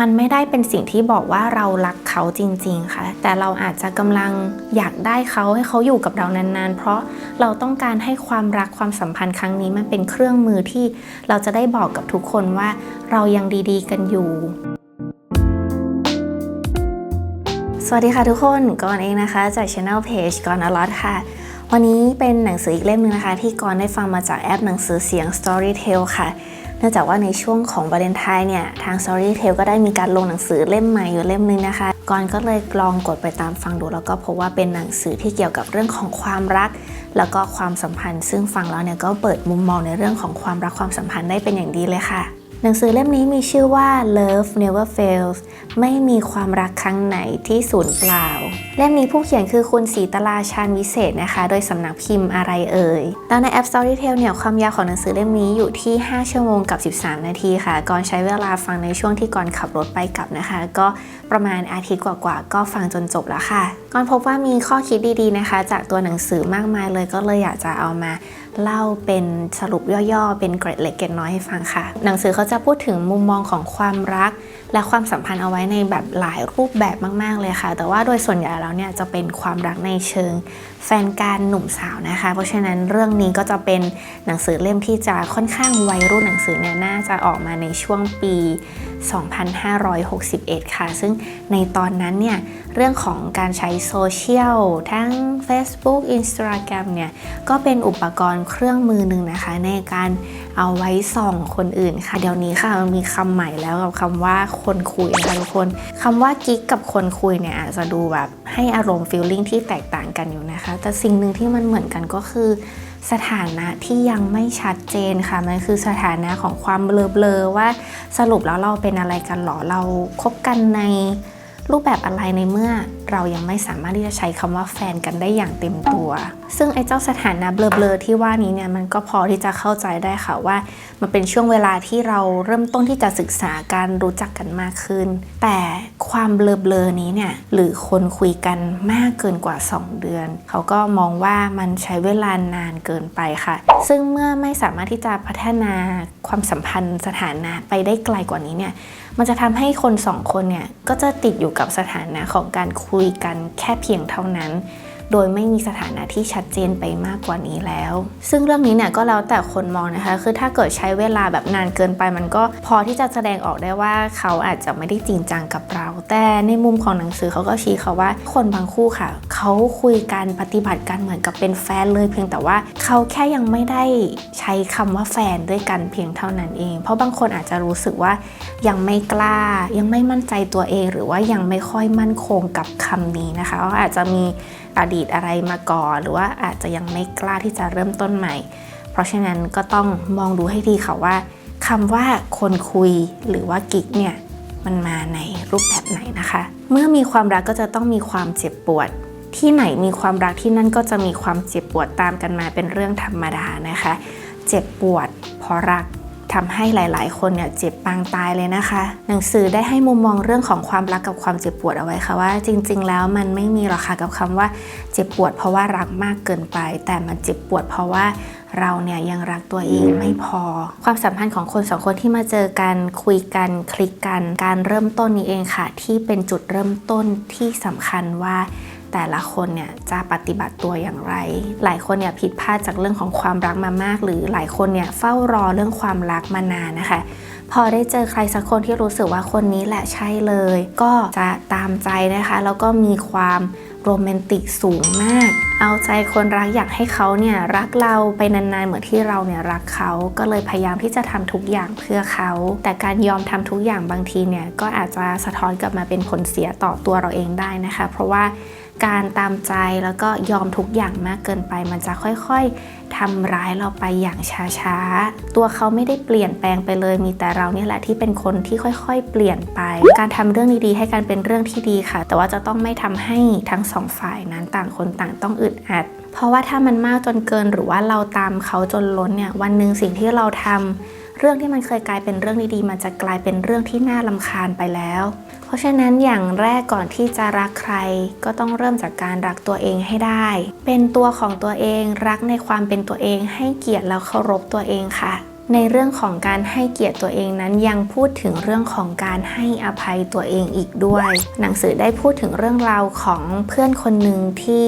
มันไม่ได้เป็นสิ่งที่บอกว่าเรารักเขาจริง ๆ ค่ะ แต่เราอาจจะกำลังอยากได้เขาให้เขาอยู่กับเรานานๆ เพราะเราต้องการให้ความรักความสัมพันธ์ครั้งนี้มันเป็นเครื่องมือที่เราจะได้บอกกับทุกคนว่าเรายังดีๆ กันอยู่สวัสดีค่ะทุกคนก่อนเองนะคะจาก Channel Page ก่อนอลอตค่ะ วันนี้เป็นหนังสืออีกเล่มหนึงนะคะ ที่ก่อนได้ฟังมาจากแอปหนังสือเสียง Storytel ค่ะ เนื่องจากว่าในช่วงของวาเลนไทน์เนี่ย ทาง Storytel ก็ได้มีการลงหนังสือเล่มใหม่อยู่เล่มหนึงนะคะก่อนก็เลยลองกดไปตามฟังดูแล้วก็พบว่าเป็นหนังสือที่เกี่ยวกับเรื่องของความรัก แล้วก็ความสัมพันธ์ ซึ่งฟังแล้วเนี่ยก็เปิดมุมมองในเรื่องของความรักความสัมพันธ์ได้เป็นอย่างดีเลยค่ะ หนังสือเล่มนี้มีชื่อว่า Love Never Fails ไม่มีความรักครั้งไหนที่สูญเปล่า เล่มนี้ผู้เขียนคือคุณศรีตลาชาญวิเศษนะคะ โดยสำนักพิมพ์อะไรเอ่ย แล้วในแอป Storytel เนี่ยความยาวของหนังสือเล่มนี้อยู่ที่ 5 ชั่วโมงกับ 13 นาทีค่ะ ก่อนใช้เวลาฟังในช่วงที่ก่อนขับรถไปกลับนะคะ ก็ ประมาณอาทิตย์กว่าๆก็ฟังจนจบแล้วค่ะก่อนพบว่ามีข้อคิดดีๆนะคะ จากตัวหนังสือมากมายเลยก็เลยอยากจะเอามาเล่าเป็นสรุปย่อๆ เป็นเกร็ดเล็กเกร็ดน้อยให้ฟังค่ะ หนังสือเขาจะพูดถึงมุมมองของความรักและความสัมพันธ์เอาไว้ในแบบหลายรูปแบบมาก ๆ เลยค่ะ แต่ว่าโดยส่วนใหญ่แล้วเนี่ยจะเป็นความรักในเชิงแฟนการหนุ่มสาวนะคะ เพราะฉะนั้นเรื่องนี้ก็จะเป็นหนังสือเล่มที่จะค่อนข้างวัยรุ่นหนังสือเนี่ยน่าจะออกมาในช่วงปี 2561 ค่ะ ซึ่งในตอนนั้นเนี่ยเรื่องของการใช้โซเชียลทั้ง Facebook Instagram เนี่ยก็เป็นอุปกรณ์เครื่องมือหนึ่งนะคะ ในการเอาไว้ส่องคนอื่นค่ะ เดี๋ยวนี้ค่ะมันมีคำใหม่แล้วกับคำว่าคนคุยนะคะทุกคนคำว่ากิ๊กกับคนคุยเนี่ยอาจจะดูแบบให้อารมณ์ฟีลลิ่งที่แตกต่างกันอยู่นะคะ แต่สิ่งหนึ่งที่มันเหมือนกันก็คือ สถานะที่ยังไม่ชัดเจนค่ะ มันคือสถานะของความเบลอๆว่าสรุปแล้วเราเป็นอะไรกันหรอเราคบกันใน รูปแบบอะไรในเมื่อเรายังไม่สามารถที่จะใช้คำว่าแฟนกันได้อย่างเต็มตัว ซึ่งไอ้เจ้าสถานะเบลอๆที่ว่านี้เนี่ยมันก็พอที่จะเข้าใจได้ค่ะว่า มันเป็นช่วงเวลาที่เราเริ่มต้นที่จะศึกษาการรู้จักกันมากขึ้น แต่ความเบลอๆนี้เนี่ยหรือคนคุยกันมากเกินกว่า 2 เดือน เขาก็มองว่ามันใช้เวลานานเกินไปค่ะ ซึ่งเมื่อไม่สามารถที่จะพัฒนาความสัมพันธ์สถานะไปได้ไกลกว่านี้เนี่ย มันจะทำให้คนสองคนเนี่ยก็จะติดอยู่กับสถานะของการคุยกันแค่เพียงเท่านั้น โดยไม่มีสถานะที่ชัดเจนไปมากกว่านี้แล้ว ซึ่งเรื่องนี้เนี่ยก็แล้วแต่คนมองนะคะ คือถ้าเกิดใช้เวลาแบบนานเกินไปมันก็พอที่จะแสดงออกได้ว่าเขาอาจจะไม่ได้จริงจังกับเรา แต่ในมุมของหนังสือเขาก็ชี้เขาว่าคนบางคู่ค่ะ เขาคุยกันปฏิบัติกันเหมือนกับเป็นแฟนเลย เพียงแต่ว่าเขาแค่ยังไม่ได้ใช้คำว่าแฟนด้วยกันเพียงเท่านั้นเอง เพราะบางคนอาจจะรู้สึกว่ายังไม่กล้า ยังไม่มั่นใจตัวเอง หรือว่ายังไม่ค่อยมั่นคงกับคำนี้นะคะอาจจะมี อดีตอะไรมาก่อน หรือว่าอาจจะยังไม่กล้าที่จะเริ่มต้นใหม่ เพราะฉะนั้นก็ต้องมองดูให้ดีค่ะว่าคำว่าคนคุยหรือว่ากิ๊กเนี่ยมันมาในรูปแบบไหนนะคะ เมื่อมีความรักก็จะต้องมีความเจ็บปวด ที่ไหนมีความรักที่นั่นก็จะมีความเจ็บปวดตามกันมาเป็นเรื่องธรรมดานะคะ เจ็บปวดเพราะรัก ทำให้หลายๆ คนเนี่ยเจ็บปางตายเลยนะคะ หนังสือได้ให้มุมมองเรื่องของความรักกับความเจ็บปวดเอาไว้ค่ะว่า จริง ๆ แล้วมันไม่มีหรอกค่ะกับคำว่าเจ็บปวดเพราะว่ารักมากเกินไป แต่มันเจ็บปวดเพราะว่าเราเนี่ยยังรักตัวเองไม่พอ ความสัมพันธ์ของคนสองคนที่มาเจอกันคุยกันคลิกกัน การเริ่มต้นนี้เองค่ะ ที่เป็นจุดเริ่มต้นที่สำคัญว่า แต่ละคนเนี่ยจะปฏิบัติตัวอย่างไร หลายคนเนี่ยผิดพลาดจากเรื่องของความรักมามาก หรือหลายคนเนี่ยเฝ้ารอเรื่องความรักมานานนะคะ พอได้เจอใครสักคนที่รู้สึกว่าคนนี้แหละใช่เลย ก็จะตามใจนะคะ แล้วก็มีความโรแมนติกสูงมาก เอาใจคนรักอยากให้เขาเนี่ยรักเราไปนานๆเหมือนที่เราเนี่ยรักเขา ก็เลยพยายามที่จะทำทุกอย่างเพื่อเขา แต่การยอมทำทุกอย่างบางทีเนี่ยก็อาจจะสะท้อนกลับมาเป็นผลเสียต่อตัวเราเองได้นะคะ เพราะว่า การตามใจแล้วก็ยอมทุกอย่างมากเกินไป มันจะค่อยๆทำร้ายเราไปอย่างช้าๆ ตัวเขาไม่ได้เปลี่ยนแปลงไปเลย มีแต่เราเนี่ยแหละที่เป็นคนที่ค่อยๆ เปลี่ยนไป การทำเรื่องดีๆให้กันเป็นเรื่องที่ดีค่ะ แต่ว่าจะต้องไม่ทำให้ทั้งสองฝ่ายนั้นต่างคนต่างต้องอึดอัด เพราะว่าถ้ามันมากจนเกินหรือว่าเราตามเขาจนล้นเนี่ยวันหนึ่งสิ่งที่เราทำ เรื่องที่มันเคยกลายเป็นเรื่องดีๆ มันจะกลายเป็นเรื่องที่น่าลำคาญไปแล้ว เพราะฉะนั้นอย่างแรกก่อนที่จะรักใคร ก็ต้องเริ่มจากการรักตัวเองให้ได้ เป็นตัวของตัวเองรักในความเป็นตัวเอง ให้เกียรติแล้วเคารพตัวเองค่ะในเรื่องของการให้เกียรติตัวเองนั้นยังพูดถึงเรื่องของการให้อภัยตัวเองอีกด้วย หนังสือได้พูดถึงเรื่องราวของเพื่อนคนหนึ่งที่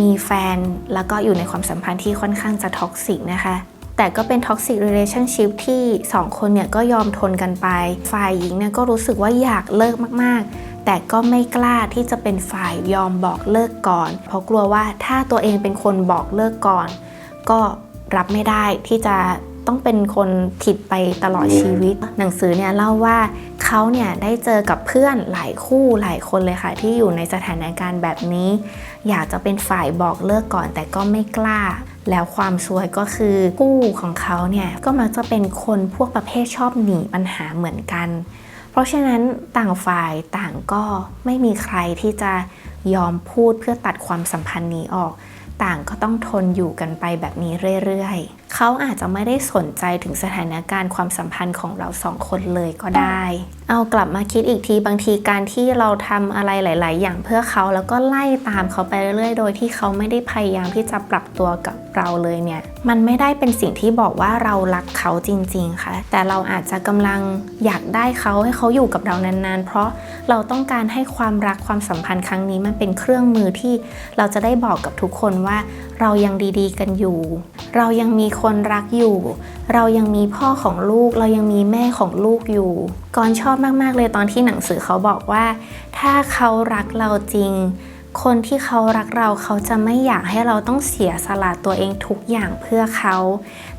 มีแฟนแล้วก็อยู่ในความสัมพันธ์ที่ค่อนข้างจะท็อกซิกนะคะ แต่ก็เป็นท็อกซิก e ร a t i o n s h i p ที่ 2 คนเนี่ยก็ยอมทนกันไป ฝ่ายหญิงเนี่ยก็รู้สึกว่าอยากเลิกมากๆ แต่ก็ไม่กล้าที่จะเป็นฝ่ายยอมบอกเลิกก่อน เพราะกลัวว่าถ้าตัวเองเป็นคนบอกเลิกก่อน ก็รับไม่ได้ที่จะต้องเป็นคนผิดไปตลอดชีวิต หนังสือเนี่ยเล่าว่าเขาเนี่ยได้เจอกับเพื่อนหลายคู่หลายคนเลยค่ะ ที่อยู่ในสถานการณ์แบบนี้ อยากจะเป็นฝ่ายบอกเลิกก่อนแต่ก็ไม่กล้า แล้วความซวยก็คือคู่ของเขาเนี่ยก็มักจะเป็นคนพวกประเภทชอบหนีปัญหาเหมือนกัน เพราะฉะนั้นต่างฝ่ายต่างก็ไม่มีใครที่จะยอมพูดเพื่อตัดความสัมพันธ์นี้ออก ต่างก็ต้องทนอยู่กันไปแบบนี้เรื่อยๆ เขาอาจจะไม่ได้สนใจถึงสถานการณ์ความสัมพันธ์ของเราสองคนเลยก็ได้ เอากลับมาคิดอีกทีบางทีการที่เราทำอะไรหลาย ๆ อย่างเพื่อเขาแล้วก็ไล่ตามเขาไปเรื่อยๆ โดยที่เขาไม่ได้พยายามที่จะปรับตัวกับเราเลยเนี่ย มันไม่ได้เป็นสิ่งที่บอกว่าเรารักเขาจริง ๆ ค่ะ แต่เราอาจจะกำลังอยากได้เขาให้เขาอยู่กับเรานาน ๆ เพราะเราต้องการให้ความรักความสัมพันธ์ครั้งนี้มันเป็นเครื่องมือที่เราจะได้บอกกับทุกคนว่า เรายังดี ๆ กันอยู่ เรายังมีคนรักอยู่ เรายังมีพ่อของลูก เรายังมีแม่ของลูกอยู่ก่อนชอบมาก ๆ เลยตอนที่หนังสือเขาบอกว่า ถ้าเขารักเราจริง คนที่เขารักเราเขาจะไม่อยากให้เราต้องเสียสละตัวเองทุกอย่างเพื่อเขา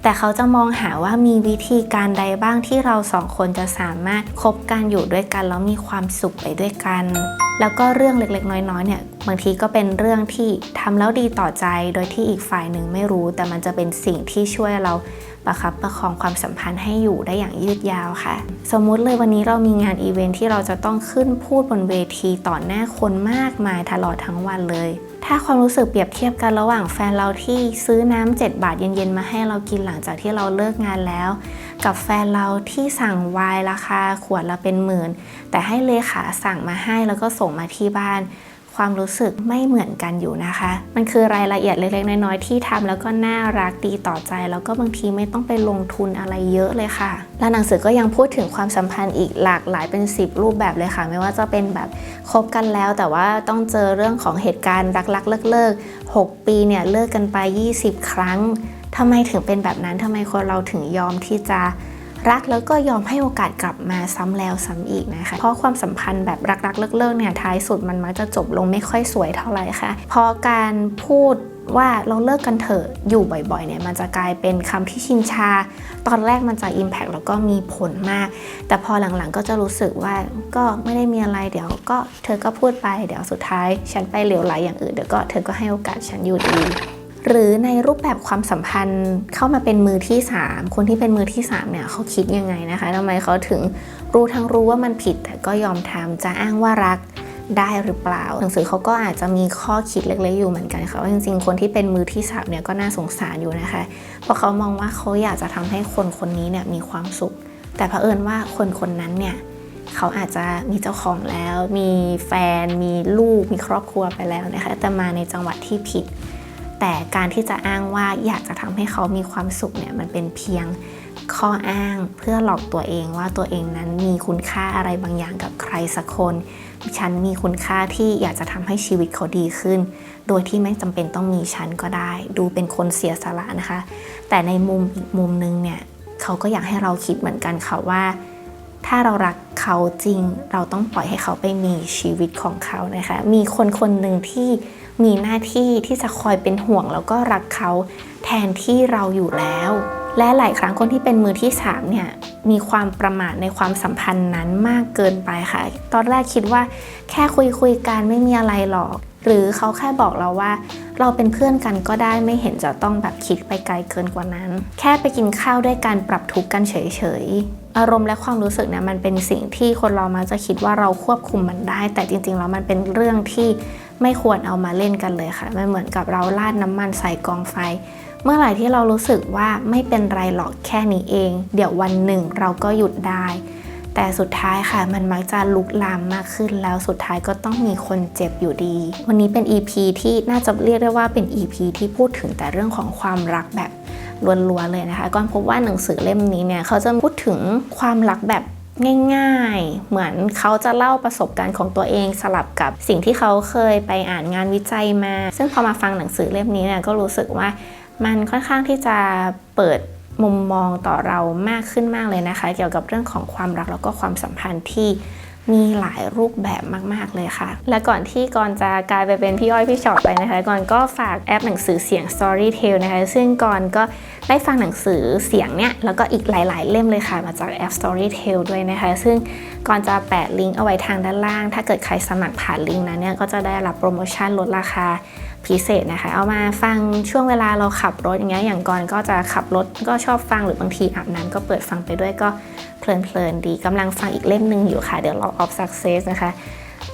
แต่เขาจะมองหาว่ามีวิธีการใดบ้างที่เราสองคนจะสามารถคบกันอยู่ด้วยกันแล้วมีความสุขไปด้วยกัน แล้วก็เรื่องเล็กๆ น้อยๆเนี่ยบางทีก็เป็นเรื่องที่ทำแล้วดีต่อใจ โดยที่อีกฝ่ายหนึ่งไม่รู้ แต่มันจะเป็นสิ่งที่ช่วยเรา ประคับประคองความสัมพันธ์ให้อยู่ได้อย่างยืดยาวค่ะ สมมุติเลยวันนี้เรามีงานอีเวนท์ที่เราจะต้องขึ้นพูดบนเวทีต่อหน้าคนมากมายตลอดทั้งวันเลยถ้าความรู้สึกเปรียบเทียบกันระหว่างแฟนเราที่ซื้อน้ำ7บาทเย็นๆ มาให้เรากินหลังจากที่เราเลิกงานแล้ว กับแฟนเราที่สั่งไวน์ราคาขวดละเป็นหมื่น แต่ให้เลขาสั่งมาให้แล้วก็ส่งมาที่บ้าน ความรู้สึกไม่เหมือนกันอยู่นะคะ มันคือรายละเอียดเล็กๆ น้อยๆที่ทำแล้วก็น่ารักดีต่อใจ แล้วก็บางทีไม่ต้องไปลงทุนอะไรเยอะเลยค่ะ และหนังสือก็ยังพูดถึงความสัมพันธ์อีกหลากหลายเป็น 10 รูปแบบเลยค่ะ ไม่ว่าจะเป็นแบบคบกันแล้ว แต่ว่าต้องเจอเรื่องของเหตุการณ์รักๆเลิกๆ6ปีเนี่ยเลิกกันไป 20 ครั้งทำไมถึงเป็นแบบนั้นทำไมคนเราถึงยอมที่จะ รักแล้วก็ยอมให้โอกาสกลับมาซ้ำแล้วซ้ำอีกนะคะ เพราะความสัมพันธ์แบบรักๆเลิกๆเนี่ยท้ายสุดมันมักจะจบลงไม่ค่อยสวยเท่าไหร่ค่ะเพราะการพูดว่าเราเลิกกันเถอะอยู่บ่อยๆเนี่ยมันจะกลายเป็นคำที่ชินชา ตอนแรกมันจะ Impact แล้วก็มีผลมาก แต่พอหลังๆก็จะรู้สึกว่าก็ไม่ได้มีอะไรเดี๋ยวก็เธอก็พูดไปเดี๋ยวสุดท้าย ฉันไปเหลวไหลอย่างอื่นเดี๋ยวก็เธอก็ให้โอกาสฉันอยู่ดี หรือในรูปแบบความสัมพันธ์เข้ามาเป็นมือที่ 3 คนที่เป็นมือที่3เนี่ยเขาคิดยังไงนะคะทำไมเขาถึงรู้ทั้งรู้ว่ามันผิดแต่ก็ยอมทำจะอ้างว่ารักได้หรือเปล่า หนังสือเขาก็อาจจะมีข้อคิดเล็กๆอยู่เหมือนกันค่ะว่าจริงๆ คนที่เป็นมือที่สามเนี่ยก็น่าสงสารอยู่นะคะ เพราะเขามองว่าเขาอยากจะทำให้คนคนนี้เนี่ยมีความสุข แต่เผอิญว่าคนคนนั้นเนี่ยเขาอาจจะมีเจ้าของแล้ว มีแฟน มีลูก มีครอบครัวไปแล้วนะคะ แต่มาในจังหวัดที่ผิด แต่การที่จะอ้างว่าอยากจะทำให้เขามีความสุขเนี่ยมันเป็นเพียงข้ออ้างเพื่อหลอกตัวเองว่าตัวเองนั้นมีคุณค่าอะไรบางอย่างกับใครสักคน ฉันมีคุณค่าที่อยากจะทำให้ชีวิตเขาดีขึ้น โดยที่ไม่จำเป็นต้องมีฉันก็ได้ ดูเป็นคนเสียสละนะคะ แต่ในมุมอีกมุมนึงเนี่ยเขาก็อยากให้เราคิดเหมือนกันค่ะว่า ถ้าเรารักเขาจริง เราต้องปล่อยให้เขาไปมีชีวิตของเขานะคะ มีคนคนหนึ่งที่มีหน้าที่ที่จะคอยเป็นห่วง แล้วก็รักเขาแทนที่เราอยู่แล้ว และหลายครั้งคนที่เป็นมือที่3เนี่ยมีความประมาทในความสัมพันธ์นั้นมากเกินไปค่ะ ตอนแรกคิดว่าแค่คุยคุยๆกันไม่มีอะไรหรอก หรือเขาแค่บอกเราว่า เราเป็นเพื่อนกันก็ได้ไม่เห็นจะต้องแบบคิดไปไกลเกินกว่านั้น แค่ไปกินข้าวด้วยการปรับทุกข์กันเฉยๆ อารมณ์และความรู้สึกเนี่ยมันเป็นสิ่งที่คนเรามักจะคิดว่าเราควบคุมมันได้ แต่จริงๆแล้วมันเป็นเรื่องที่ไม่ควรเอามาเล่นกันเลยค่ะ มันเหมือนกับเราราดน้ำมันใส่กองไฟ เมื่อไหร่ที่เรารู้สึกว่าไม่เป็นไรหรอกแค่นี้เอง เดี๋ยววันหนึ่งเราก็หยุดได้ แต่สุดท้ายค่ะ มันมักจะลุกลามมากขึ้น แล้วสุดท้ายก็ต้องมีคนเจ็บอยู่ดี วันนี้เป็น EP ที่น่าจะเรียกได้ว่าเป็น EP ที่พูดถึงแต่เรื่องของความรักแบบ ล้วนๆเลยนะคะก่อนพบว่าหนังสือเล่มนี้เนี่ยเขาจะพูดถึงความรักแบบง่ายๆ เหมือนเขาจะเล่าประสบการณ์ของตัวเองสลับกับสิ่งที่เขาเคยไปอ่านงานวิจัยมา ซึ่งพอมาฟังหนังสือเล่มนี้เนี่ยก็รู้สึกว่ามันค่อนข้างที่จะเปิดมุมมองต่อเรามากขึ้นมากเลยนะคะ เกี่ยวกับเรื่องของความรักแล้วก็ความสัมพันธ์ที่ มีหลายรูปแบบมาก ๆ เลยค่ะ และก่อนที่กอนจะกลายไปเป็นพี่อ้อยพี่ชอตไปนะคะก่อนก็ฝากแอปหนังสือเสียง Storytel นะคะ ซึ่งก่อนก็ได้ฟังหนังสือเสียงเนี่ยแล้วก็อีกหลาย ๆ เล่มเลยค่ะ มาจากแอป Storytel ด้วยนะคะ ซึ่งก่อนจะแปะลิงก์เอาไว้ทางด้านล่าง ถ้าเกิดใครสมัครผ่านลิงก์นั้นเนี่ยก็จะได้รับโปรโมชั่นลดราคาพิเศษนะคะ เอามาฟังช่วงเวลาเราขับรถอย่างเงี้ยอย่างก่อนก็จะขับรถก็ชอบฟังหรือบางทีอาบน้ำก็เปิดฟังไปด้วยก็ เพลินๆดีกำลังฟังอีกเล่มหนึ่งอยู่ค่ะ เดี๋ยวเรา of success นะคะ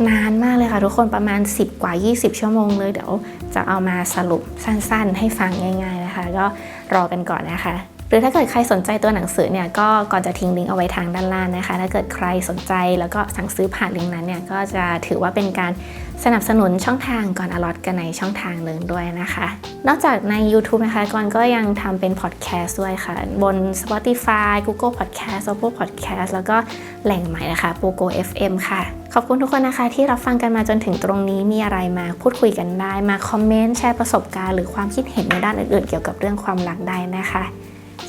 นานมากเลยค่ะทุกคนประมาณ 10 กว่า 20 ชั่วโมงเลยเดี๋ยวจะเอามาสรุปสั้นๆ ให้ฟังง่าย ๆนะคะ ก็รอกันก่อนนะคะ หรือถ้าเกิดใครสนใจตัวหนังสือเนี่ยก็ก่อนจะทิ้งลิงก์เอาไว้ทางด้านล่างนะคะ ถ้าเกิดใครสนใจแล้วก็สั่งซื้อผ่านลิงก์นั้นเนี่ยก็จะถือว่าเป็นการสนับสนุนช่องทางก่อนอลอตกันในช่องทางหนึ่งด้วยนะคะ นอกจากใน YouTube นะคะก่อนก็ยังทำเป็นพอดแคสต์ด้วยค่ะ บน Spotify Google Podcast Apple Podcast แล้วก็แหล่งใหม่นะคะ Pogo FM ค่ะ ขอบคุณทุกคนนะคะที่รับฟังกันมาจนถึงตรงนี้มีอะไรมาพูดคุยกันได้ มาคอมเมนต์แชร์ประสบการณ์หรือความคิดเห็นในด้านอื่นๆ เกี่ยวกับเรื่องความรักได้นะคะ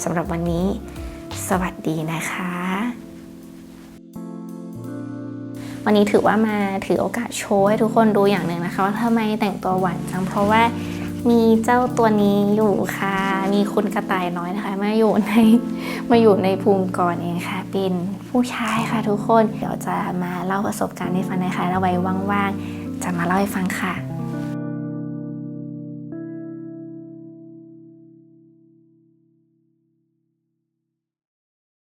สำหรับวันนี้ สวัสดีนะคะ วันนี้ถือว่ามาถือโอกาสโชว์ให้ทุกคนดูอย่างหนึ่งนะคะว่าทำไมแต่งตัวหวานจังเพราะว่ามีเจ้าตัวนี้อยู่ค่ะ มีคุณกระต่ายน้อยนะคะ มาอยู่ในมาอยู่ในภูมิกรเองค่ะ เป็นผู้ชายค่ะทุกคน เดี๋ยวจะมาเล่าประสบการณ์ให้ฟังนะคะแล้วไว้ว่างๆ จะมาเล่าให้ฟังค่ะ